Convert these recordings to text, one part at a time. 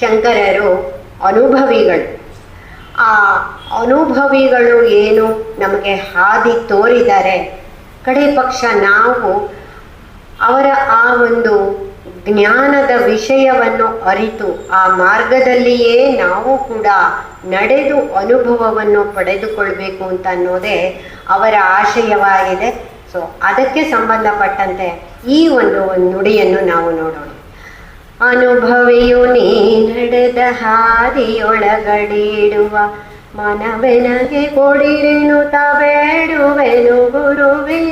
ಶಂಕರರು ಅನುಭವಿಗಳು. ಆ ಅನುಭವಿಗಳು ಏನು? ನಮಗೆ ಹಾದಿ ತೋರಿದ್ದಾರೆ ಕಡೆ ಪಕ್ಷ ನಾವು ಅವರ ಆ ಒಂದು ಜ್ಞಾನದ ವಿಷಯವನ್ನು ಅರಿತು ಆ ಮಾರ್ಗದಲ್ಲಿಯೇ ನಾವು ಕೂಡ ನಡೆದು ಅನುಭವವನ್ನು ಪಡೆದುಕೊಳ್ಬೇಕು ಅಂತ ಅನ್ನೋದೇ ಅವರ ಆಶಯವಾಗಿದೆ. ಸೊ ಅದಕ್ಕೆ ಸಂಬಂಧಪಟ್ಟಂತೆ ಈ ಒಂದು ನುಡಿಯನ್ನು ನಾವು ನೋಡೋಣ. ಅನುಭವಿಯು ನೀ ನಡೆದ ಹಾದಿಯೊಳಗಡಿಡುವ ಮನವೆನಗೆ ಕೊಡಿರೆನು ತಬೇಡುವೆನು ಗುರುವೇ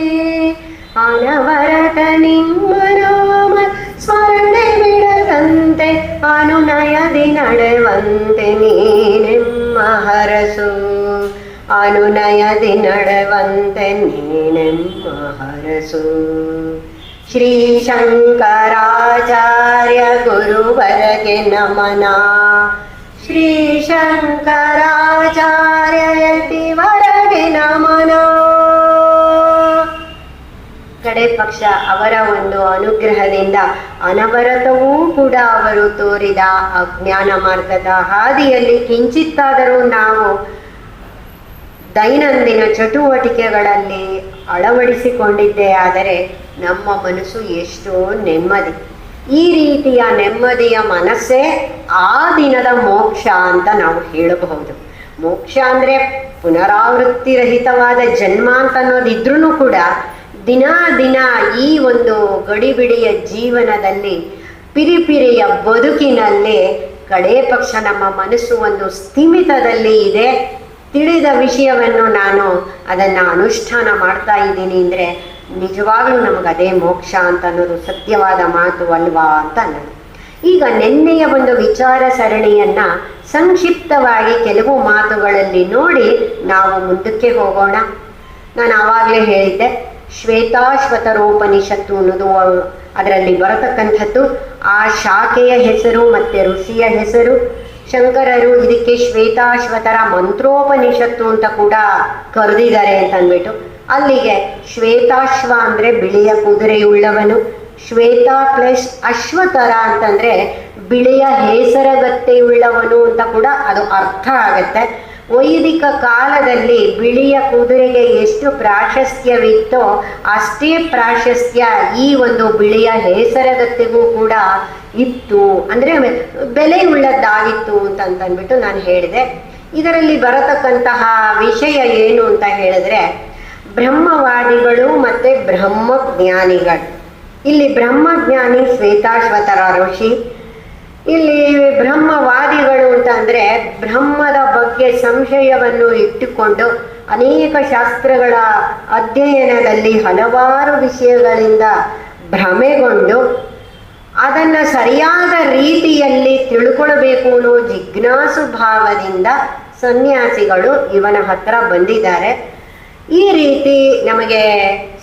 ಅನವರತ ನಿಮ್ಮ ನಾಮ ಸ್ಮರಣೆ ಬಿಡದಂತೆ ಅನುನಯದಿ ನಡೆವಂತೆ ನೀನೆಮ್ಮ ಹರಸು ಅನುನಯದಿ ನಡೆವಂತೆ ನೀನೆಮ್ಮ ಹರಸು ಶ್ರೀ ಶಂಕರಾಚಾರ್ಯ ಗುರುವರಗೆ ನಮನ. ಶ್ರೀ ಶಂಕರಾಚಾರ್ಯ ವರಗೆ ನಮನ. ಕಡೆ ಪಕ್ಷ ಅವರ ಒಂದು ಅನುಗ್ರಹದಿಂದ ಅನವರತವೂ ಕೂಡ ಅವರು ತೋರಿದ ಅಜ್ಞಾನ ಮಾರ್ಗದ ಹಾದಿಯಲ್ಲಿ ಕಿಂಚಿತ್ತಾದರೂ ನಾವು ದೈನಂದಿನ ಚಟುವಟಿಕೆಗಳಲ್ಲಿ ಅಳವಡಿಸಿಕೊಂಡಿದ್ದೇ, ಆದರೆ ನಮ್ಮ ಮನಸ್ಸು ಎಷ್ಟೋ ನೆಮ್ಮದಿ. ಈ ರೀತಿಯ ನೆಮ್ಮದಿಯ ಮನಸ್ಸೇ ಆ ದಿನದ ಮೋಕ್ಷ ಅಂತ ನಾವು ಹೇಳಬಹುದು. ಮೋಕ್ಷ ಅಂದರೆ ಪುನರಾವೃತ್ತಿ ರಹಿತವಾದ ಜನ್ಮ ಅಂತ ಅನ್ನೋದಿದ್ರೂ ಕೂಡ ದಿನ ದಿನ ಈ ಒಂದು ಗಡಿಬಿಡಿಯ ಜೀವನದಲ್ಲಿ, ಪಿರಿಪಿರಿಯ ಬದುಕಿನಲ್ಲಿ ಕಡೇ ಪಕ್ಷ ನಮ್ಮ ಮನಸ್ಸು ಒಂದು ಸ್ಥಿಮಿತದಲ್ಲಿ ಇದೆ. ತಿಳಿದ ವಿಷಯವನ್ನು ನಾನು ಅದನ್ನು ಅನುಷ್ಠಾನ ಮಾಡ್ತಾ ಇದ್ದೀನಿ ಅಂದರೆ ನಿಜವಾಗ್ಲೂ ನಮಗೆ ಅದೇ ಮೋಕ್ಷ ಅಂತ ಅನ್ನೋದು ಸತ್ಯವಾದ ಮಾತು ಅಲ್ವಾ ಅಂತ ಅನ್ನೋದು ಈಗ ನಿನ್ನೆಯ ಒಂದು ವಿಚಾರ ಸರಣಿಯನ್ನ ಸಂಕ್ಷಿಪ್ತವಾಗಿ ಕೆಲವು ಮಾತುಗಳಲ್ಲಿ ನೋಡಿ ನಾವು ಮುಂದಕ್ಕೆ ಹೋಗೋಣ. ನಾನು ಆವಾಗಲೇ ಹೇಳಿದ್ದೆ, ಶ್ವೇತಾಶ್ವತರೋಪನಿಷತ್ತು ಅನ್ನೋದು ಅದರಲ್ಲಿ ಬರತಕ್ಕಂಥದ್ದು. ಆ ಶಾಖೆಯ ಹೆಸರು ಮತ್ತು ಋಷಿಯ ಹೆಸರು ಶಂಕರರು ಇದಕ್ಕೆ ಶ್ವೇತಾಶ್ವತರ ಮಂತ್ರೋಪನಿಷತ್ತು ಅಂತ ಕೂಡ ಕರೆದಿದ್ದಾರೆ ಅಂತ ಅಂದ್ಬಿಟ್ಟು, ಅಲ್ಲಿಗೆ ಶ್ವೇತಾಶ್ವ ಅಂದರೆ ಬಿಳಿಯ ಕುದುರೆಯುಳ್ಳವನು, ಶ್ವೇತ ಪ್ಲಸ್ ಅಶ್ವತರ ಅಂತಂದ್ರೆ ಬಿಳಿಯ ಹೇಸರಗತ್ತೆಯುಳ್ಳವನು ಅಂತ ಕೂಡ ಅದು ಅರ್ಥ ಆಗತ್ತೆ. ವೈದಿಕ ಕಾಲದಲ್ಲಿ ಬಿಳಿಯ ಕುದುರೆಗೆ ಎಷ್ಟು ಪ್ರಾಶಸ್ತ್ಯವಿತ್ತೋ ಅಷ್ಟೇ ಪ್ರಾಶಸ್ತ್ಯ ಈ ಒಂದು ಬಿಳಿಯ ಹೇಸರಗತ್ತಿಗೂ ಕೂಡ ಇತ್ತು. ಅಂದರೆ ಬೆಲೆ ಉಳ್ಳದ್ದಾಗಿತ್ತು ಅಂತ ಅಂತಂದ್ಬಿಟ್ಟು ನಾನು ಹೇಳಿದೆ. ಇದರಲ್ಲಿ ಬರತಕ್ಕಂತಹ ವಿಷಯ ಏನು ಅಂತ ಹೇಳಿದ್ರೆ, ಬ್ರಹ್ಮವಾದಿಗಳು ಮತ್ತು ಬ್ರಹ್ಮಜ್ಞಾನಿಗಳು. ಇಲ್ಲಿ ಬ್ರಹ್ಮಜ್ಞಾನಿ ಶ್ವೇತಾಶ್ವತರ ಋಷಿ ಇಲ್ಲಿ ಬ್ರಹ್ಮವಾದಿಗಳು ಅಂತ ಅಂದರೆ ಬ್ರಹ್ಮದ ಬಗ್ಗೆ ಸಂಶಯವನ್ನು ಇಟ್ಟುಕೊಂಡು ಅನೇಕ ಶಾಸ್ತ್ರಗಳ ಅಧ್ಯಯನದಲ್ಲಿ ಹಲವಾರು ವಿಷಯಗಳಿಂದ ಭ್ರಮೆಗೊಂಡು ಅದನ್ನು ಸರಿಯಾದ ರೀತಿಯಲ್ಲಿ ತಿಳ್ಕೊಳ್ಬೇಕು ಅನ್ನೋ ಜಿಜ್ಞಾಸು ಭಾವದಿಂದ ಸನ್ಯಾಸಿಗಳು ಇವನ ಹತ್ರ ಬಂದಿದ್ದಾರೆ. ಈ ರೀತಿ ನಮಗೆ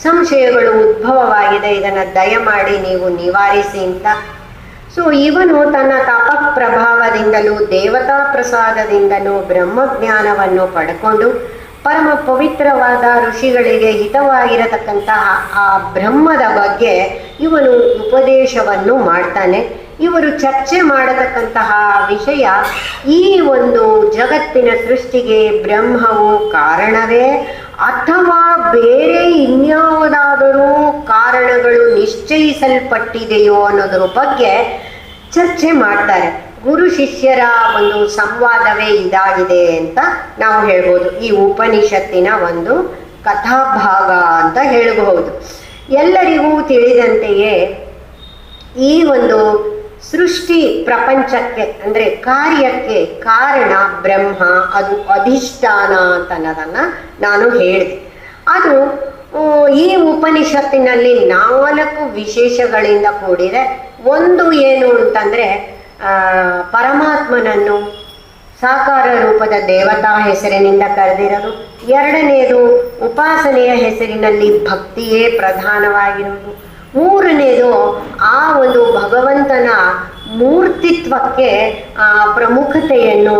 ಸಂಶಯಗಳು ಉದ್ಭವವಾಗಿದೆ. ಇದನ್ನು ದಯಮಾಡಿ ನೀವು ನಿವಾರಿಸಿ ಅಂತ ಸೊ ಇವನು ತನ್ನ ತಪ ಪ್ರಭಾವದಿಂದಲೂ ದೇವತಾ ಪ್ರಸಾದದಿಂದಲೂ ಬ್ರಹ್ಮಜ್ಞಾನವನ್ನು ಪಡ್ಕೊಂಡು ಪರಮ ಪವಿತ್ರವಾದ ಋಷಿಗಳಿಗೆ ಹಿತವಾಗಿರತಕ್ಕಂತಹ ಆ ಬ್ರಹ್ಮದ ಬಗ್ಗೆ ಇವನು ಉಪದೇಶವನ್ನು ಮಾಡ್ತಾನೆ. ಇವರು ಚರ್ಚೆ ಮಾಡತಕ್ಕಂತಹ ವಿಷಯ ಈ ಒಂದು ಜಗತ್ತಿನ ಸೃಷ್ಟಿಗೆ ಬ್ರಹ್ಮವು ಕಾರಣವೇ ಅಥವಾ ಬೇರೆ ಇನ್ಯಾವುದಾದರೂ ಕಾರಣಗಳು ನಿಶ್ಚಯಿಸಲ್ಪಟ್ಟಿದೆಯೋ ಅನ್ನೋದ್ರ ಬಗ್ಗೆ ಚರ್ಚೆ ಮಾಡ್ತಾರೆ. ಗುರು ಶಿಷ್ಯರ ಒಂದು ಸಂವಾದವೇ ಇದಾಗಿದೆ ಅಂತ ನಾವು ಹೇಳ್ಬೋದು. ಈ ಉಪನಿಷತ್ತಿನ ಒಂದು ಕಥಾಭಾಗ ಅಂತ ಹೇಳಬಹುದು. ಎಲ್ಲರಿಗೂ ತಿಳಿದಂತೆಯೇ ಈ ಒಂದು ಸೃಷ್ಟಿ ಪ್ರಪಂಚಕ್ಕೆ, ಅಂದರೆ ಕಾರ್ಯಕ್ಕೆ ಕಾರಣ ಬ್ರಹ್ಮ, ಅದು ಅಧಿಷ್ಠಾನ ಅಂತ ನಾನು ಹೇಳಿದೆ. ಅದು ಈ ಉಪನಿಷತ್ತಿನಲ್ಲಿ ನಾಲ್ಕು ವಿಶೇಷಗಳಿಂದ ಕೂಡಿದೆ. ಒಂದು ಏನು ಅಂತಂದರೆ ಪರಮಾತ್ಮನನ್ನು ಸಾಕಾರ ರೂಪದ ದೇವತಾ ಹೆಸರಿನಿಂದ ಕರೆದಿರೋದು. ಎರಡನೆಯದು ಉಪಾಸನೆಯ ಹೆಸರಿನಲ್ಲಿ ಭಕ್ತಿಯೇ ಪ್ರಧಾನವಾಗಿರುವುದು. ಮೂರನೇದು ಆ ಒಂದು ಭಗವಂತನ ಮೂರ್ತಿತ್ವಕ್ಕೆ ಆ ಪ್ರಮುಖತೆಯನ್ನು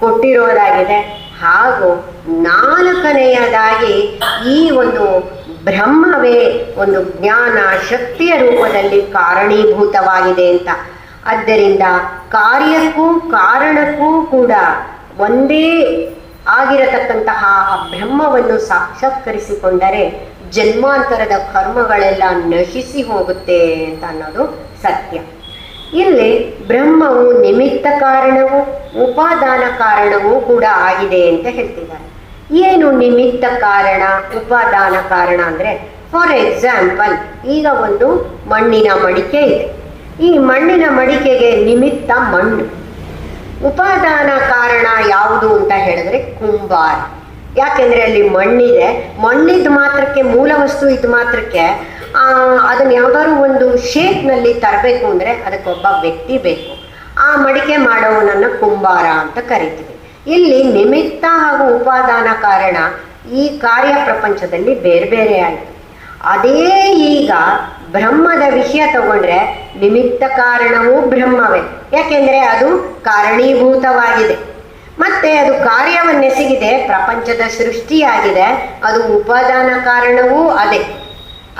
ಕೊಟ್ಟಿರೋದಾಗಿದೆ. ಹಾಗೂ ನಾಲ್ಕನೆಯದಾಗಿ ಈ ಒಂದು ಬ್ರಹ್ಮವೇ ಒಂದು ಜ್ಞಾನ ಶಕ್ತಿಯ ರೂಪದಲ್ಲಿ ಕಾರಣೀಭೂತವಾಗಿದೆ ಅಂತ. ಆದ್ದರಿಂದ ಕಾರ್ಯಕ್ಕೂ ಕಾರಣಕ್ಕೂ ಕೂಡ ಒಂದೇ ಆಗಿರತಕ್ಕಂತಹ ಆ ಬ್ರಹ್ಮವನ್ನು ಸಾಕ್ಷಾತ್ಕರಿಸಿಕೊಂಡರೆ ಜನ್ಮಾಂತರದ ಕರ್ಮಗಳೆಲ್ಲ ನಶಿಸಿ ಹೋಗುತ್ತೆ ಅಂತ ಅನ್ನೋದು ಸತ್ಯ. ಇಲ್ಲಿ ಬ್ರಹ್ಮವು ನಿಮಿತ್ತ ಕಾರಣವು, ಉಪಾದಾನ ಕಾರಣವೂ ಕೂಡ ಆಗಿದೆ ಅಂತ ಹೇಳ್ತಿದ್ದಾರೆ. ಏನು ನಿಮಿತ್ತ ಕಾರಣ, ಉಪಾದಾನ ಕಾರಣ ಅಂದರೆ ಫಾರ್ ಎಕ್ಸಾಂಪಲ್ ಈಗ ಒಂದು ಮಣ್ಣಿನ ಮಡಿಕೆ ಇದೆ. ಈ ಮಣ್ಣಿನ ಮಡಿಕೆಗೆ ನಿಮಿತ್ತ ಮಣ್ಣು. ಉಪಾದಾನ ಕಾರಣ ಯಾವುದು ಅಂತ ಹೇಳಿದ್ರೆ ಕುಂಬಾರ. ಯಾಕೆಂದ್ರೆ ಅಲ್ಲಿ ಮಣ್ಣಿದೆ. ಮಣ್ಣಿದ ಮಾತ್ರಕ್ಕೆ, ಮೂಲ ವಸ್ತು ಇದ್ ಮಾತ್ರಕ್ಕೆ ಅದನ್ನ ಯಾವ್ದಾದ್ರು ಒಂದು ಶೇಪ್ನಲ್ಲಿ ತರಬೇಕು ಅಂದ್ರೆ ಅದಕ್ಕೊಬ್ಬ ವ್ಯಕ್ತಿ ಬೇಕು. ಆ ಮಡಿಕೆ ಮಾಡೋವನನ್ನ ಕುಂಬಾರ ಅಂತ ಕರಿತೀವಿ. ಇಲ್ಲಿ ನಿಮಿತ್ತ ಹಾಗೂ ಉಪಾದಾನ ಕಾರಣ ಈ ಕಾರ್ಯ ಪ್ರಪಂಚದಲ್ಲಿ ಬೇರೆ ಬೇರೆ ಆಗಿದೆ ಅದೇ ಈಗ ಬ್ರಹ್ಮದ ವಿಷಯ ತಗೊಂಡ್ರೆ ನಿಮಿತ್ತ ಕಾರಣವೂ ಬ್ರಹ್ಮವೇ. ಯಾಕೆಂದ್ರೆ ಅದು ಕಾರಣೀಭೂತವಾಗಿದೆ. ಮತ್ತೆ ಅದು ಕಾರ್ಯವನ್ನೆಸಗಿದೆ, ಪ್ರಪಂಚದ ಸೃಷ್ಟಿಯಾಗಿದೆ, ಅದು ಉಪಾದಾನ ಕಾರಣವೂ ಅದೇ.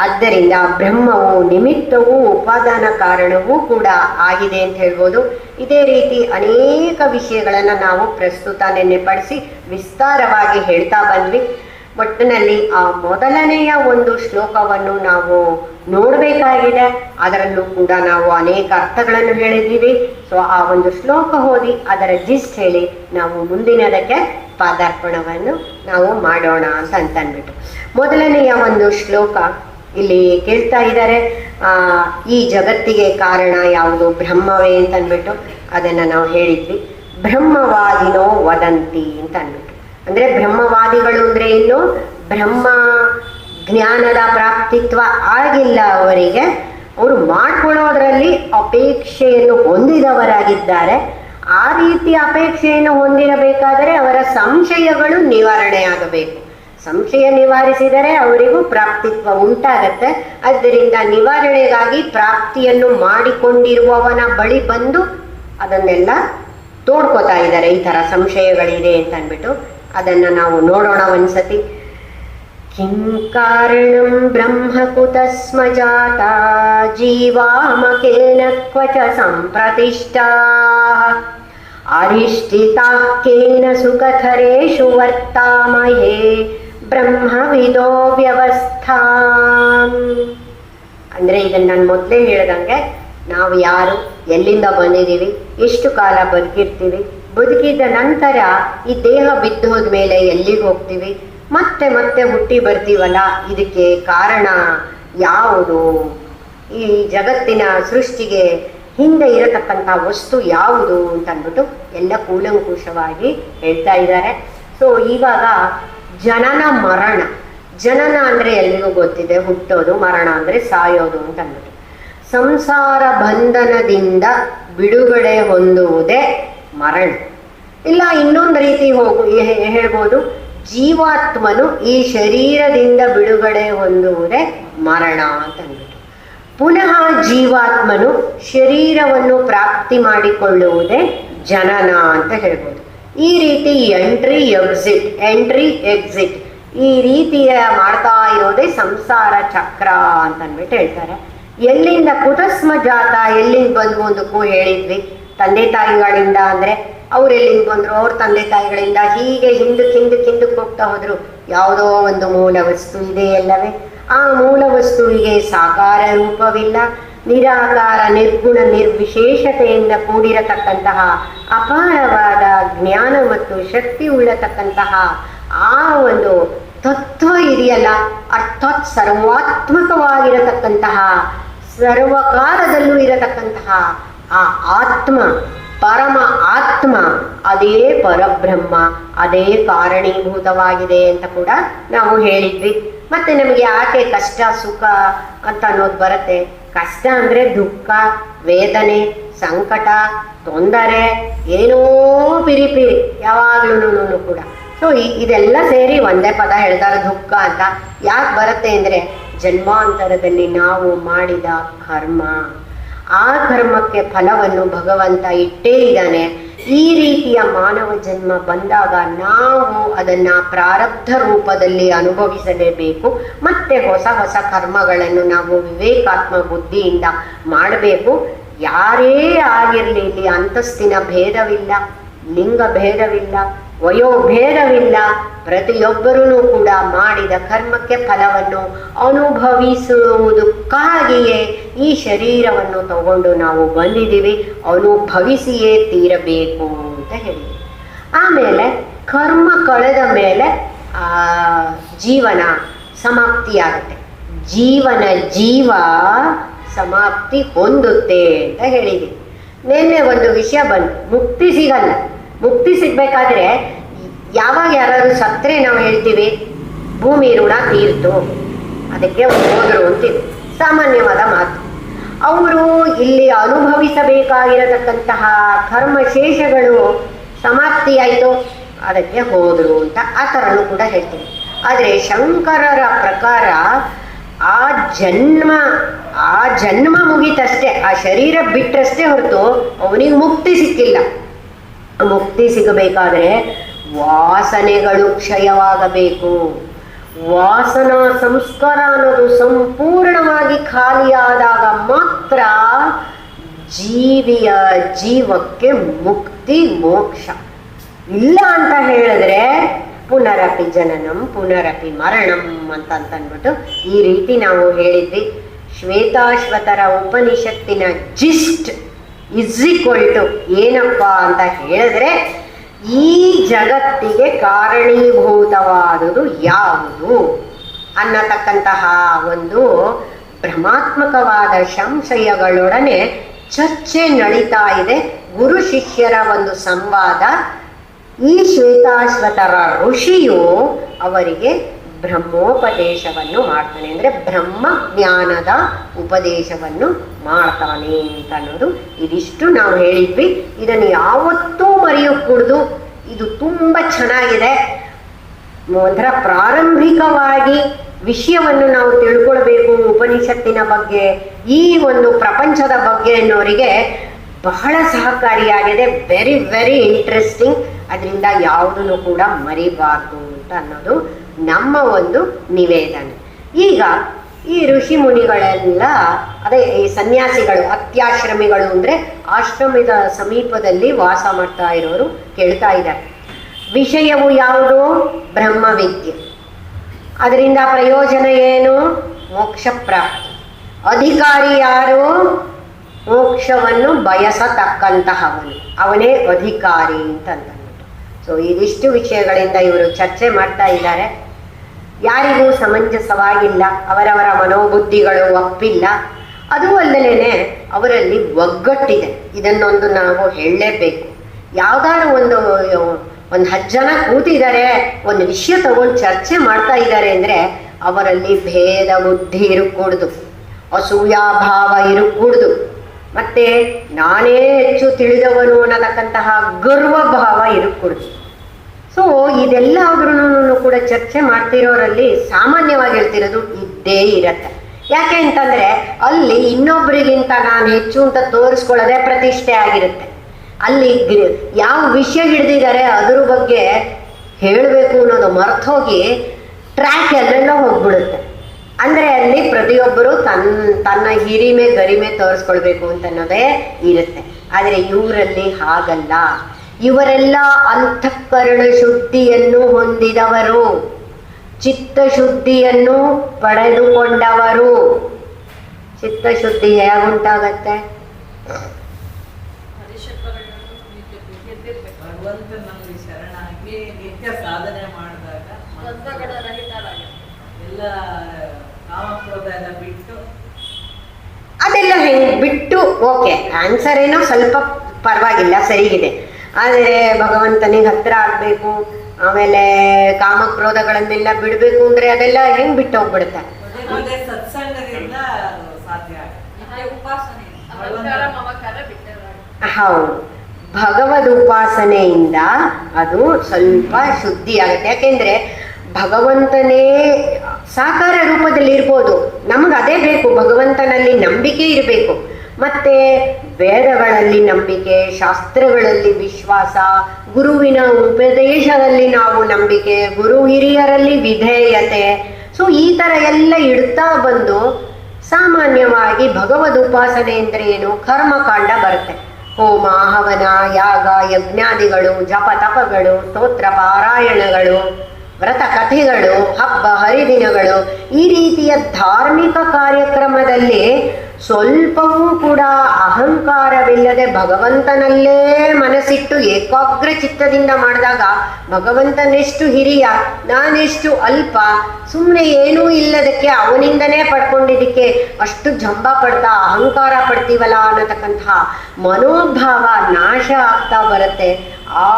ಆದ್ದರಿಂದ ಬ್ರಹ್ಮವು ನಿಮಿತ್ತವೂ ಉಪಾದಾನ ಕಾರಣವೂ ಕೂಡ ಆಗಿದೆ ಅಂತ ಹೇಳ್ಬೋದು. ಇದೇ ರೀತಿ ಅನೇಕ ವಿಷಯಗಳನ್ನು ನಾವು ಪ್ರಸ್ತುತ ನೆನ್ನೆಪಡಿಸಿ ವಿಸ್ತಾರವಾಗಿ ಹೇಳ್ತಾ ಬಂದ್ವಿ. ಒಟ್ಟಿನಲ್ಲಿ ಆ ಮೊದಲನೆಯ ಒಂದು ಶ್ಲೋಕವನ್ನು ನಾವು ನೋಡಬೇಕಾಗಿದೆ. ಅದರಲ್ಲೂ ಕೂಡ ನಾವು ಅನೇಕ ಅರ್ಥಗಳನ್ನು ಹೇಳಿದ್ದೀವಿ. ಸೊ ಆ ಒಂದು ಶ್ಲೋಕ ಓದಿ ಅದರ ಜಿಸ್ಟ್ ಹೇಳಿ ನಾವು ಮುಂದಿನದಕ್ಕೆ ಪಾದಾರ್ಪಣವನ್ನು ನಾವು ಮಾಡೋಣ ಅಂತ ಅಂತನ್ಬಿಟ್ಟು. ಮೊದಲನೆಯ ಒಂದು ಶ್ಲೋಕ ಇಲ್ಲಿ ಕೇಳ್ತಾ ಇದ್ದಾರೆ. ಈ ಜಗತ್ತಿಗೆ ಕಾರಣ ಯಾವುದು? ಬ್ರಹ್ಮವೇ ಅಂತ ಅಂದ್ಬಿಟ್ಟು ಅದನ್ನು ನಾವು ಹೇಳಿದ್ವಿ. ಬ್ರಹ್ಮವಾದಿನೋ ವದಂತಿ ಅಂತ ಅಂದ್ಬಿಟ್ಟು ಅಂದ್ರೆ ಬ್ರಹ್ಮವಾದಿಗಳು ಅಂದ್ರೆ ಇನ್ನು ಬ್ರಹ್ಮ ಜ್ಞಾನದ ಪ್ರಾಪ್ತಿತ್ವ ಆಗಿಲ್ಲ ಅವರಿಗೆ. ಅವರು ಮಾಡ್ಕೊಳ್ಳೋದ್ರಲ್ಲಿ ಅಪೇಕ್ಷೆಯನ್ನು ಹೊಂದಿದವರಾಗಿದ್ದಾರೆ. ಆ ರೀತಿ ಅಪೇಕ್ಷೆಯನ್ನು ಹೊಂದಿರಬೇಕಾದರೆ ಅವರ ಸಂಶಯಗಳು ನಿವಾರಣೆ ಆಗಬೇಕು ಸಂಶಯ ನಿವಾರಿಸಿದರೆ ಅವರಿಗೂ ಪ್ರಾಪ್ತಿತ್ವ ಉಂಟಾಗತ್ತೆ. ಆದ್ದರಿಂದ ನಿವಾರಣೆಗಾಗಿ ಪ್ರಾಪ್ತಿಯನ್ನು ಮಾಡಿಕೊಂಡಿರುವವನ ಬಳಿ ಬಂದು ಅದನ್ನೆಲ್ಲ ತೋಡ್ಕೋತಾ ಇದ್ದಾರೆ. ಈ ಥರ ಸಂಶಯಗಳಿದೆ ಅಂತ ಅಂದ್ಬಿಟ್ಟು ಅದನ್ನ ನಾವು ನೋಡೋಣ ಒಂದ್ಸತಿ. किं कारणं ब्रह्म कुतस्म जाता जीवामकेन क्व च सम्प्रतिष्ठाः अरिष्टिताः केन सुखथरेषु वर्तामहे ಬ್ರಹ್ಮವಿದೋ ವ್ಯವಸ್ಥಾಂ ಅಂದರೆ ಇದನ್ನು ನಾನು ಮೊದಲೇ ಹೇಳ್ದಂಗೆ ನಾವು ಯಾರು ಎಲ್ಲಿಂದ ಬಂದಿದ್ದೀವಿ ಎಷ್ಟು ಕಾಲ ಬದುಕಿರ್ತೀವಿ ಬದುಕಿದ ನಂತರ ಈ ದೇಹ ಬಿದ್ದು ಹೋದ್ಮೇಲೆ ಎಲ್ಲಿಗೆ ಹೋಗ್ತೀವಿ ಮತ್ತೆ ಮತ್ತೆ ಹುಟ್ಟಿ ಬರ್ತೀವಲ್ಲ, ಇದಕ್ಕೆ ಕಾರಣ ಯಾವುದು? ಈ ಜಗತ್ತಿನ ಸೃಷ್ಟಿಗೆ ಹಿಂದೆ ಇರತಕ್ಕಂಥ ವಸ್ತು ಯಾವುದು ಅಂತ ಅಂದ್ಬಿಟ್ಟು ಎಲ್ಲ ಕೂಲಂಕುಷವಾಗಿ ಹೇಳ್ತಾ ಇದ್ದಾರೆ. ಸೊ ಇವಾಗ ಜನನ ಮರಣ. ಜನನ ಅಂದರೆ ಎಲ್ರಿಗೂ ಗೊತ್ತಿದೆ, ಹುಟ್ಟೋದು, ಮರಣ ಅಂದರೆ ಸಾಯೋದು ಅಂತ ಅಂದ್ಬಿಟ್ಟು ಸಂಸಾರ ಬಂಧನದಿಂದ ಬಿಡುಗಡೆ ಹೊಂದುವುದೇ ಮರಣ. ಇಲ್ಲ, ಇನ್ನೊಂದು ರೀತಿ ಹೋಗು ಹೇಳ್ಬೋದು. ಜೀವಾತ್ಮನು ಈ ಶರೀರದಿಂದ ಬಿಡುಗಡೆ ಹೊಂದುವುದೇ ಮರಣ ಅಂತ ಅಂದ್ಬಿಟ್ಟು. ಪುನಃ ಜೀವಾತ್ಮನು ಶರೀರವನ್ನು ಪ್ರಾಪ್ತಿ ಮಾಡಿಕೊಳ್ಳುವುದೇ ಜನನ ಅಂತ ಹೇಳ್ಬೋದು. ಈ ರೀತಿ ಎಂಟ್ರಿ, ಎಕ್ಸಿಟ್ ಎಂಟ್ರಿ, ಎಕ್ಸಿಟ್ ಈ ರೀತಿಯ ಮಾಡ್ತಾ ಇರೋದೇ ಸಂಸಾರ ಚಕ್ರ ಅಂತ ಅಂದ್ಬಿಟ್ಟು ಹೇಳ್ತಾರೆ. ಎಲ್ಲಿಂದ ಕುತಸ್ಮ ಜಾತ, ಎಲ್ಲಿಂದ ಬಂದು ಒಂದಕ್ಕೂ ಹೇಳಿದ್ವಿ. ತಂದೆ ತಾಯಿಗಳಿಂದ ಅಂದ್ರೆ ಎಲ್ಲಿಂದ ಬಂದ್ರು? ಅವ್ರ ತಂದೆ ತಾಯಿಗಳಿಂದ ಹೀಗೆ ಹಿಂದಕ್ಕೆ ಹಿಂದಕ್ಕೆ ಹಿಂದಕ್ಕೆ ಹೋಗ್ತಾ ಹೋದ್ರು. ಯಾವುದೋ ಒಂದು ಮೂಲ ವಸ್ತು ಇದೆ ಅಲ್ಲವೇ? ಆ ಮೂಲ ವಸ್ತುವಿಗೆ ಸಾಕಾರ ರೂಪವಿಲ್ಲ. ನಿರಾಕಾರ, ನಿರ್ಗುಣ, ನಿರ್ವಿಶೇಷತೆಯಿಂದ ಕೂಡಿರತಕ್ಕಂತಹ ಅಪಾರವಾದ ಜ್ಞಾನ ಮತ್ತು ಶಕ್ತಿ ಉಳ್ಳತಕ್ಕಂತಹ ಆ ಒಂದು ತತ್ವ ಇದೆಯಲ್ಲ, ಅರ್ಥಾತ್ ಸರ್ವಾತ್ಮಕವಾಗಿರತಕ್ಕಂತಹ, ಸರ್ವಕಾಲದಲ್ಲೂ ಇರತಕ್ಕಂತಹ ಆ ಆತ್ಮ. ಪರಮ ಆತ್ಮ, ಅದೇ ಪರಬ್ರಹ್ಮ, ಅದೇ ಕಾರಣೀಭೂತವಾಗಿದೆ ಅಂತ ಕೂಡ ನಾವು ಹೇಳಿದ್ವಿ. ಮತ್ತೆ ನಮಗೆ ಯಾಕೆ ಕಷ್ಟ, ಸುಖ ಅಂತ ಅನ್ನೋದು ಬರುತ್ತೆ. ಕಷ್ಟ ಅಂದ್ರೆ ದುಃಖ, ವೇದನೆ, ಸಂಕಟ, ತೊಂದರೆ, ಏನೋ ಪಿರಿಪಿರಿ ಪಿರಿ ಯಾವಾಗ್ಲೂ ಕೂಡ. ಸೊ ಇದೆಲ್ಲ ಸೇರಿ ಒಂದೇ ಪದ ಹೇಳ್ತಾರೆ, ದುಃಖ ಅಂತ. ಯಾಕೆ ಬರುತ್ತೆ ಅಂದ್ರೆ ಜನ್ಮಾಂತರದಲ್ಲಿ ನಾವು ಮಾಡಿದ ಕರ್ಮ. ಆ ಕರ್ಮಕ್ಕೆ ಫಲವನ್ನು ಭಗವಂತ ಇಟ್ಟೇ ಇದ್ದಾನೆ. ಈ ರೀತಿಯ ಮಾನವ ಜನ್ಮ ಬಂದಾಗ ನಾವು ಅದನ್ನ ಪ್ರಾರಬ್ಧ ರೂಪದಲ್ಲಿ ಅನುಭವಿಸಲೇಬೇಕು. ಮತ್ತೆ ಹೊಸ ಹೊಸ ಕರ್ಮಗಳನ್ನು ನಾವು ವಿವೇಕಾತ್ಮ ಬುದ್ಧಿಯಿಂದ ಮಾಡಬೇಕು. ಯಾರೇ ಆಗಿರಲಿ ಇಲ್ಲಿ ಅಂತಸ್ತಿನ ಭೇದವಿಲ್ಲ, ಲಿಂಗ ಭೇದವಿಲ್ಲ ವಯೋಭೇದವಿಲ್ಲ ಪ್ರತಿಯೊಬ್ಬರೂ ಕೂಡ ಮಾಡಿದ ಕರ್ಮಕ್ಕೆ ಫಲವನ್ನು ಅನುಭವಿಸುವುದಕ್ಕಾಗಿಯೇ ಈ ಶರೀರವನ್ನು ತಗೊಂಡು ನಾವು ಬಂದಿದ್ದೀವಿ, ಅನುಭವಿಸಿಯೇ ತೀರಬೇಕು ಅಂತ ಹೇಳಿದ್ವಿ ಆಮೇಲೆ ಕರ್ಮ ಕಳೆದ ಮೇಲೆ, ಆ, ಜೀವನ ಸಮಾಪ್ತಿಯಾಗುತ್ತೆ. ಜೀವನ ಜೀವ ಸಮಾಪ್ತಿ ಹೊಂದುತ್ತೆ ಅಂತ ಹೇಳಿದೆ. ನಿನ್ನೆ ಒಂದು ವಿಷಯ ಬಂತು, ಮುಕ್ತಿ ಸಿಗಲ್ಲ. ಮುಕ್ತಿ ಸಿಗ್ಬೇಕಾದ್ರೆ ಯಾವಾಗ ಯಾರಾದ್ರು ಸತ್ರೆ ನಾವು ಹೇಳ್ತೀವಿ, ಭೂಮಿ ಋಣ ತೀರ್ತು. ಅದಕ್ಕೆ ಹೋದ್ರು ಅಂತೀವಿ ಸಾಮಾನ್ಯವಾದ ಮಾತು. ಅವರು ಇಲ್ಲಿ ಅನುಭವಿಸಬೇಕಾಗಿರತಕ್ಕಂತಹ ಕರ್ಮಶೇಷಗಳು ಸಮಾಪ್ತಿಯಾಯಿತು ಅದಕ್ಕೆ ಹೋದ್ರು ಅಂತ ಆ ಥರನೂ ಕೂಡ ಹೇಳ್ತೀವಿ ಆದರೆ ಶಂಕರರ ಪ್ರಕಾರ ಆ ಜನ್ಮ ಆ ಜನ್ಮ ಮುಗೀತಷ್ಟೇ, ಆ ಶರೀರ ಬಿಟ್ಟರಷ್ಟೇ ಹೊರತು ಅವನಿಗೆ ಮುಕ್ತಿ ಸಿಕ್ಕಿಲ್ಲ. ಮುಕ್ತಿ ಸಿಗಬೇಕಾದ್ರೆ ವಾಸನೆಗಳು ಕ್ಷಯವಾಗಬೇಕು. ವಾಸನಾ ಸಂಸ್ಕಾರ ಅನ್ನೋದು ಸಂಪೂರ್ಣವಾಗಿ ಖಾಲಿಯಾದಾಗ ಮಾತ್ರ ಜೀವಿಯ ಜೀವಕ್ಕೆ ಮುಕ್ತಿ, ಮೋಕ್ಷ. ಇಲ್ಲ ಅಂತ ಹೇಳಿದ್ರೆ ಪುನರಪಿ ಜನನಂ, ಪುನರಪಿ ಮರಣಂ ಅಂತ ಅಂತಂದ್ಬಿಟ್ಟು ಈ ರೀತಿ ನಾವು ಹೇಳಿದ್ವಿ. ಶ್ವೇತಾಶ್ವತರ ಉಪನಿಷತ್ತಿನ ಜಿಸ್ಟ್ ಇಸ್ ಈಕ್ವಲ್ ಏನಪ್ಪ ಅಂತ ಹೇಳಿದ್ರೆ, ಈ ಜಗತ್ತಿಗೆ ಕಾರಣೀಭೂತವಾದುದು ಯಾವುದು? ಅನ್ನತಕ್ಕಂತಹ ಒಂದು ಭ್ರಮಾತ್ಮಕವಾದ ಸಂಶಯಗಳೊಡನೆ ಚರ್ಚೆ ನಡೀತಾ ಇದೆ. ಗುರು ಶಿಷ್ಯರ ಒಂದು ಸಂವಾದ ಈ ಶ್ವೇತಾಶ್ವತರ ಋಷಿಯು ಅವರಿಗೆ ಬ್ರಹ್ಮೋಪದೇಶವನ್ನು ಮಾಡ್ತಾನೆ ಅಂದರೆ ಬ್ರಹ್ಮ ಜ್ಞಾನದ ಉಪದೇಶವನ್ನು ಮಾಡ್ತಾನೆ ಅಂತ ಅನ್ನೋದು ಇದಿಷ್ಟು ನಾವು ಹೇಳಿದ್ವಿ. ಇದನ್ನು ಯಾವತ್ತೂ ಮರೆಯೋಕ್ಕೂಡ್ದು ಇದು ತುಂಬ ಚೆನ್ನಾಗಿದೆ. ಒಂಥರ ಪ್ರಾರಂಭಿಕವಾಗಿ ವಿಷಯವನ್ನು ನಾವು ತಿಳ್ಕೊಳ್ಬೇಕು ಉಪನಿಷತ್ತಿನ ಬಗ್ಗೆ, ಈ ಒಂದು ಪ್ರಪಂಚದ ಬಗ್ಗೆ ಅನ್ನೋರಿಗೆ ಬಹಳ ಸಹಕಾರಿಯಾಗಿದೆ. ವೆರಿ ವೆರಿ ಇಂಟ್ರೆಸ್ಟಿಂಗ್ ಅದರಿಂದ ಯಾವುದನ್ನು ಕೂಡ ಮರಿಬಾರ್ದು ಅಂತ ಅನ್ನೋದು ನಮ್ಮ ಒಂದು ನಿವೇದನೆ. ಈಗ ಈ ಋಷಿ ಮುನಿಗಳೆಲ್ಲ, ಅದೇ ಈ ಸನ್ಯಾಸಿಗಳು, ಅತ್ಯಾಶ್ರಮಿಗಳು ಅಂದರೆ ಆಶ್ರಮದ ಸಮೀಪದಲ್ಲಿ ವಾಸ ಮಾಡ್ತಾ ಇರೋರು ಕೇಳ್ತಾ ಇದ್ದಾರೆ. ವಿಷಯವು ಯಾವುದು? ಬ್ರಹ್ಮವಿದ್ಯೆ. ಅದರಿಂದ ಪ್ರಯೋಜನ ಏನು? ಮೋಕ್ಷ ಪ್ರಾಪ್ತಿ. ಅಧಿಕಾರಿ ಯಾರು? ಮೋಕ್ಷವನ್ನು ಬಯಸತಕ್ಕಂತಹವನು. ಅವನೇ ಅಧಿಕಾರಿ ಅಂತ ಅಂದ್ಬಿಟ್ಟು ಸೊ ಇದಿಷ್ಟು ವಿಷಯಗಳಿಂದ ಇವರು ಚರ್ಚೆ ಮಾಡ್ತಾ ಇದ್ದಾರೆ. ಯಾರಿಗೂ ಸಮಂಜಸವಾಗಿಲ್ಲ, ಅವರವರ ಮನೋಬುದ್ಧಿಗಳು ಒಪ್ಪಿಲ್ಲ. ಅದು ಅಲ್ಲದೇನೆ ಅವರಲ್ಲಿ ಒಗ್ಗಟ್ಟಿದೆ. ಇದನ್ನೊಂದು ನಾವು ಹೇಳಲೇಬೇಕು. ಯಾವ್ದಾದ್ರು ಒಂದು ಒಂದು ಹತ್ತು ಜನ ಕೂತಿದ್ದಾರೆ, ಒಂದು ವಿಷಯ ತಗೊಂಡು ಚರ್ಚೆ ಮಾಡ್ತಾ ಇದ್ದಾರೆ ಅಂದರೆ ಅವರಲ್ಲಿ ಭೇದ ಬುದ್ಧಿ ಇರಕೂಡ್ದು ಅಸೂಯಾಭಾವ ಇರಕೂಡ್ದು. ಮತ್ತೆ ನಾನೇ ಹೆಚ್ಚು ತಿಳಿದವನು ಅನ್ನತಕ್ಕಂತಹ ಗರ್ವ ಭಾವ ಇರಕೂಡ್ದು. ಸೊ ಇದೆಲ್ಲದ್ರೂ ಕೂಡ ಚರ್ಚೆ ಮಾಡ್ತಿರೋರಲ್ಲಿ ಸಾಮಾನ್ಯವಾಗಿ ಹೇಳ್ತಿರೋದು ಇದ್ದೇ ಇರತ್ತೆ. ಯಾಕೆ ಅಂತಂದ್ರೆ ಅಲ್ಲಿ ಇನ್ನೊಬ್ಬರಿಗಿಂತ ನಾನು ಹೆಚ್ಚು ಅಂತ ತೋರಿಸ್ಕೊಳ್ಳೋದೇ ಪ್ರತಿಷ್ಠೆ ಆಗಿರುತ್ತೆ. ಅಲ್ಲಿ ಯಾವ ವಿಷಯ ಹಿಡ್ದಿದ್ದಾರೆ ಅದ್ರ ಬಗ್ಗೆ ಹೇಳಬೇಕು ಅನ್ನೋದು ಮರ್ತೋಗಿ ಟ್ರ್ಯಾಕ್ ಎಲ್ಲೆಲ್ಲ ಹೋಗ್ಬಿಡುತ್ತೆ. ಅಂದ್ರೆ ಅಲ್ಲಿ ಪ್ರತಿಯೊಬ್ಬರು ತನ್ನ ತನ್ನ ಹಿರಿಮೆ ಗರಿಮೆ ತೋರಿಸ್ಕೊಳ್ಬೇಕು ಅಂತ ಅನ್ನೋದೇ ಇರುತ್ತೆ. ಆದರೆ ಇವರಲ್ಲಿ ಹಾಗಲ್ಲ. ಇವರೆಲ್ಲ ಅಂತಃಕರಣ ಶುದ್ಧಿಯನ್ನು ಹೊಂದಿದವರು. ಚಿತ್ತ ಶುದ್ಧಿಯನ್ನು ಪಡೆದುಕೊಂಡವರು. ಚಿತ್ತಶುದ್ಧಿ ಹೇಗುಂಟಾಗತ್ತೆ ಭಗವಂತನಲ್ಲಿ ಶರಣಾಗಿ ನಿತ್ಯ ಸಾಧನೆ ಮಾಡಿದಾಗ ಎಲ್ಲ ಕಾಮಕ್ರೋಧ ಎಲ್ಲ ಬಿಟ್ಟು ಅದೆಲ್ಲ ಹೆಂಗ್ ಬಿಟ್ಟು ಓಕೆ ಆನ್ಸರ್ ಏನೋ ಸ್ವಲ್ಪ ಪರವಾಗಿಲ್ಲ ಸರಿಗಿದೆ. ಆದರೆ ಭಗವಂತನಿಗೆ ಹತ್ರ ಆಗಬೇಕು ಆಮೇಲೆ ಕಾಮಕ್ರೋಧಗಳನ್ನೆಲ್ಲ ಬಿಡಬೇಕು ಅಂದ್ರೆ ಅದೆಲ್ಲ ಹೆಂಗ್ ಬಿಟ್ಟು ಹೋಗ್ಬಿಡುತ್ತೆ? ಹೌದು. ಭಗವದ್ ಉಪಾಸನೆಯಿಂದ ಅದು ಸ್ವಲ್ಪ ಶುದ್ಧಿ ಆಗುತ್ತೆ. ಯಾಕೆಂದ್ರೆ ಭಗವಂತನೇ ಸಾಕಾರ ರೂಪದಲ್ಲಿ ಇರ್ಬೋದು ನಮ್ಗೆ ಅದೇ ಬೇಕು. ಭಗವಂತನಲ್ಲಿ ನಂಬಿಕೆ ಇರಬೇಕು. ಮತ್ತೆ ವೇದಗಳಲ್ಲಿ ನಂಬಿಕೆ, ಶಾಸ್ತ್ರಗಳಲ್ಲಿ ವಿಶ್ವಾಸ, ಗುರುವಿನ ಉಪದೇಶದಲ್ಲಿ ನಾವು ನಂಬಿಕೆ, ಗುರು ಹಿರಿಯರಲ್ಲಿ ವಿಧೇಯತೆ. ಸೊ ಈ ಥರ ಎಲ್ಲ ಇಡ್ತಾ ಬಂದು ಸಾಮಾನ್ಯವಾಗಿ ಭಗವದ್ ಉಪಾಸನೆ ಅಂದ್ರೆ ಏನು? ಕರ್ಮಕಾಂಡ ಬರುತ್ತೆ. ಹೋಮ, ಹವನ, ಯಾಗ, ಯಜ್ಞಾದಿಗಳು, ಜಪ, ತಪಗಳು, ಸ್ತೋತ್ರ, ಪಾರಾಯಣಗಳು, ವ್ರತ ಕಥೆಗಳು, ಹಬ್ಬ, ಹರಿದಿನಗಳು ಈ ರೀತಿಯ ಧಾರ್ಮಿಕ ಕಾರ್ಯಕ್ರಮದಲ್ಲಿ ಸ್ವಲ್ಪವೂ ಕೂಡ ಅಹಂಕಾರವಿಲ್ಲದೆ ಭಗವಂತನಲ್ಲೇ ಮನಸ್ಸಿಟ್ಟು ಏಕಾಗ್ರ ಚಿತ್ತದಿಂದ ಮಾಡಿದಾಗ ಭಗವಂತನೆಷ್ಟು ಹಿರಿಯ, ನಾನೆಷ್ಟು ಅಲ್ಪ ಸುಮ್ಮನೆ ಏನೂ ಇಲ್ಲದಕ್ಕೆ ಅವನಿಂದನೇ ಪಡ್ಕೊಂಡಿದ್ದಕ್ಕೆ ಅಷ್ಟು ಜಂಬ ಪಡ್ತಾ ಅಹಂಕಾರ ಪಡ್ತೀವಲ್ಲ ಅನ್ನತಕ್ಕಂತಹ ಮನೋಭಾವ ನಾಶ ಆಗ್ತಾ ಬರುತ್ತೆ. ಆ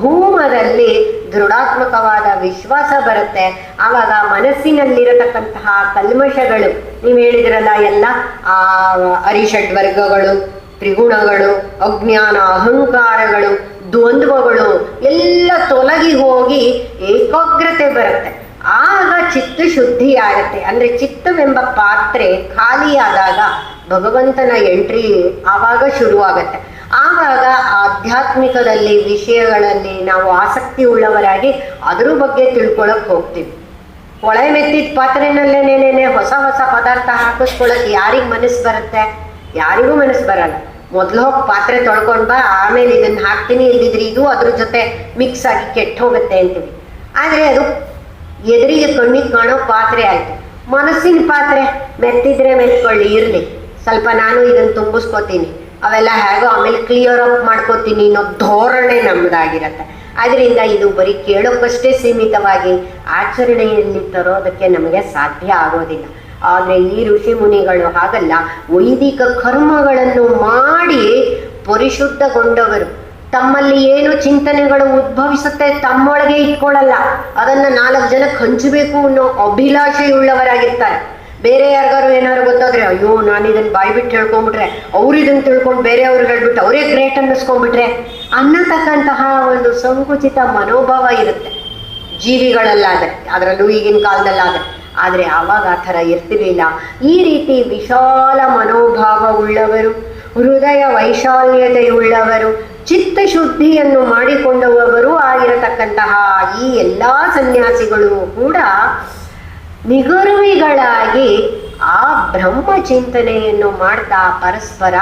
ಭೂಮದಲ್ಲಿ ದೃಢಾತ್ಮಕವಾದ ವಿಶ್ವಾಸ ಬರುತ್ತೆ. ಆವಾಗ ಮನಸ್ಸಿನಲ್ಲಿರತಕ್ಕಂತಹ ಕಲ್ಮಶಗಳು ನೀವು ಹೇಳಿದ್ರಲ್ಲ ಎಲ್ಲ, ಆ, ಅರಿಷಡ್ ವರ್ಗಗಳು, ತ್ರಿಗುಣಗಳು, ಅಜ್ಞಾನ, ಅಹಂಕಾರಗಳು, ದ್ವಂದ್ವಗಳು ಎಲ್ಲ ತೊಲಗಿ ಹೋಗಿ ಏಕಾಗ್ರತೆ ಬರುತ್ತೆ. ಆಗ ಚಿತ್ತ ಶುದ್ಧಿ ಆಗುತ್ತೆ. ಅಂದ್ರೆ ಚಿತ್ತವೆಂಬ ಪಾತ್ರೆ ಖಾಲಿಯಾದಾಗ ಭಗವಂತನ ಎಂಟ್ರಿ ಆವಾಗ ಶುರುವಾಗತ್ತೆ. ಆವಾಗ ಆಧ್ಯಾತ್ಮಿಕದಲ್ಲಿ ವಿಷಯಗಳಲ್ಲಿ ನಾವು ಆಸಕ್ತಿ ಉಳ್ಳವರಾಗಿ ಅದರ ಬಗ್ಗೆ ತಿಳ್ಕೊಳಕ್ ಹೋಗ್ತೀವಿ. ಒಳೆ ಮೆತ್ತಿದ ಪಾತ್ರೆನಲ್ಲೇನೇನೇನೆ ಹೊಸ ಹೊಸ ಪದಾರ್ಥ ಹಾಕಿಸ್ಕೊಳ್ಳೋಕೆ ಯಾರಿಗೆ ಮನಸ್ಸು ಬರುತ್ತೆ? ಯಾರಿಗೂ ಮನಸ್ಸು ಬರಲ್ಲ. ಮೊದಲು ಹೋಗಿ ಪಾತ್ರೆ ತೊಳ್ಕೊಂಡು ಬಾ, ಆಮೇಲೆ ಇದನ್ನ ಹಾಕ್ತೀನಿ ಇಲ್ದಿದ್ರೆ ಇದು ಅದ್ರ ಜೊತೆ ಮಿಕ್ಸ್ ಆಗಿ ಕೆಟ್ಟ ಹೋಗುತ್ತೆ ಅಂತೀವಿ. ಆದ್ರೆ ಅದು ಎದುರಿಗೆ ಕಣ್ಣಿಗೆ ಕಾಣೋ ಪಾತ್ರೆ ಆಯ್ತು. ಮನಸ್ಸಿನ ಪಾತ್ರೆ ಮೆತ್ತಿದ್ರೆ ಮೆತ್ಕೊಳ್ಳಿ, ಇರ್ಲಿ. ಸ್ವಲ್ಪ ನಾನು ಇದನ್ನ ತುಂಬಿಸ್ಕೋತೀನಿ. ಅವೆಲ್ಲ ಹೇಗೋ ಆಮೇಲೆ ಕ್ಲಿಯರ್ ಅಪ್ ಮಾಡ್ಕೋತೀನಿ ಅನ್ನೋ ಧೋರಣೆ ನಮ್ದಾಗಿರತ್ತೆ. ಅದರಿಂದ ಇದು ಬರೀ ಕೇಳೋಕ್ಕಷ್ಟೇ ಸೀಮಿತವಾಗಿ ಆಚರಣೆಯಲ್ಲಿ ತರೋದಕ್ಕೆ ನಮಗೆ ಸಾಧ್ಯ ಆಗೋದಿಲ್ಲ. ಆದರೆ ಈ ಋಷಿ ಮುನಿಗಳು ಹಾಗಲ್ಲ, ವೈದಿಕ ಕರ್ಮಗಳನ್ನು ಮಾಡಿ ಪರಿಶುದ್ಧಗೊಂಡವರು. ತಮ್ಮಲ್ಲಿ ಏನು ಚಿಂತನೆಗಳು ಉದ್ಭವಿಸುತ್ತೆ ತಮ್ಮೊಳಗೆ ಇಟ್ಕೊಳ್ಳಲ್ಲ. ಅದನ್ನ ನಾಲ್ಕು ಜನಕ್ಕೆ ಹಂಚಬೇಕು ಅನ್ನೋ ಅಭಿಲಾಷೆಯುಳ್ಳವರಾಗಿರ್ತಾರೆ. ಬೇರೆ ಯಾರಿಗಾರು ಏನಾದ್ರು ಗೊತ್ತಾದ್ರೆ, ಅಯ್ಯೋ ನಾನು ಇದನ್ನ ಬಾಯಿ ಬಿಟ್ಟು ಹೇಳ್ಕೊಂಡ್ಬಿಟ್ರೆ ಅವ್ರು ಇದನ್ನ ತಿಳ್ಕೊಂಡು ಬೇರೆಯವ್ರಿಗೆ ಹೇಳ್ಬಿಟ್ಟು ಅವರೇ ಗ್ರೇಟ್ ಅನ್ನಿಸ್ಕೊಂಡ್ಬಿಟ್ರೆ ಅನ್ನತಕ್ಕಂತಹ ಒಂದು ಸಂಕುಚಿತ ಮನೋಭಾವ ಇರುತ್ತೆ. ಜೀವಿಗಳಲ್ಲಾದರೆ, ಅದರಲ್ಲೂ ಈಗಿನ ಕಾಲದಲ್ಲಾದ್ರೆ. ಆದರೆ ಆವಾಗ ಆ ಥರ ಇರ್ತಿರ್ಲಿಲ್ಲ. ಈ ರೀತಿ ವಿಶಾಲ ಮನೋಭಾವ ಉಳ್ಳವರು, ಹೃದಯ ವೈಶಾಲ್ಯತೆಯುಳ್ಳವರು, ಚಿತ್ತಶುದ್ಧಿಯನ್ನು ಮಾಡಿಕೊಂಡವರು ಆಗಿರತಕ್ಕಂತಹ ಈ ಎಲ್ಲ ಸನ್ಯಾಸಿಗಳು ಕೂಡ ನಿಗರ್ವಿಗಳಾಗಿ ಆ ಬ್ರಹ್ಮ ಚಿಂತನೆಯನ್ನು ಮಾಡ್ತಾ ಪರಸ್ಪರ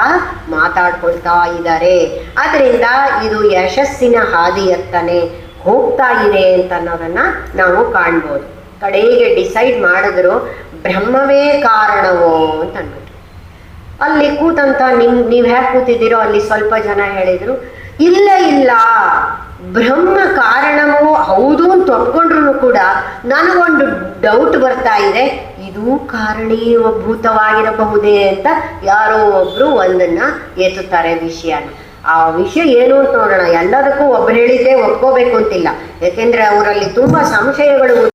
ಮಾತಾಡ್ಕೊಳ್ತಾ ಇದ್ದಾರೆ. ಅದರಿಂದ ಇದು ಯಶಸ್ಸಿನ ಹಾದಿಯತ್ತನೆ ಹೋಗ್ತಾ ಇದೆ ಅಂತ ಅನ್ನೋದನ್ನ ನಾವು ಕಾಣ್ಬೋದು. ಕಡೆಗೆ ಡಿಸೈಡ್ ಮಾಡಿದ್ರು ಬ್ರಹ್ಮವೇ ಕಾರಣವೋ ಅಂತ ಅನ್ಬಿಟ್ಟು ಅಲ್ಲಿ ಕೂತಂತ ನಿಮ್, ನೀವ್ ಹ್ಯಾಕ್ ಕೂತಿದ್ದೀರೋ ಅಲ್ಲಿ ಸ್ವಲ್ಪ ಜನ ಹೇಳಿದ್ರು, ಇಲ್ಲ ಇಲ್ಲ, ಬ್ರಹ್ಮ ಕಾರಣವೋ ಹೌದು ಅಂತ ಒಪ್ಕೊಂಡ್ರು ಕೂಡ ನನಗೊಂದು ಡೌಟ್ ಬರ್ತಾ ಇದೆ. ಇದು ಕಾರಣೀಭೂತವಾಗಿರಬಹುದೇ ಅಂತ ಯಾರೋ ಒಬ್ರು ಒಂದನ್ನ ಎತ್ತುತ್ತಾರೆ ವಿಷಯನ. ಆ ವಿಷಯ ಏನು ಅಂತ ನೋಡೋಣ. ಎಲ್ಲದಕ್ಕೂ ಒಬ್ರು ಹೇಳಿದ್ರೆ ಒಪ್ಕೋಬೇಕು ಅಂತಿಲ್ಲ. ಯಾಕೆಂದ್ರೆ ಅವರಲ್ಲಿ ತುಂಬಾ ಸಂಶಯಗಳು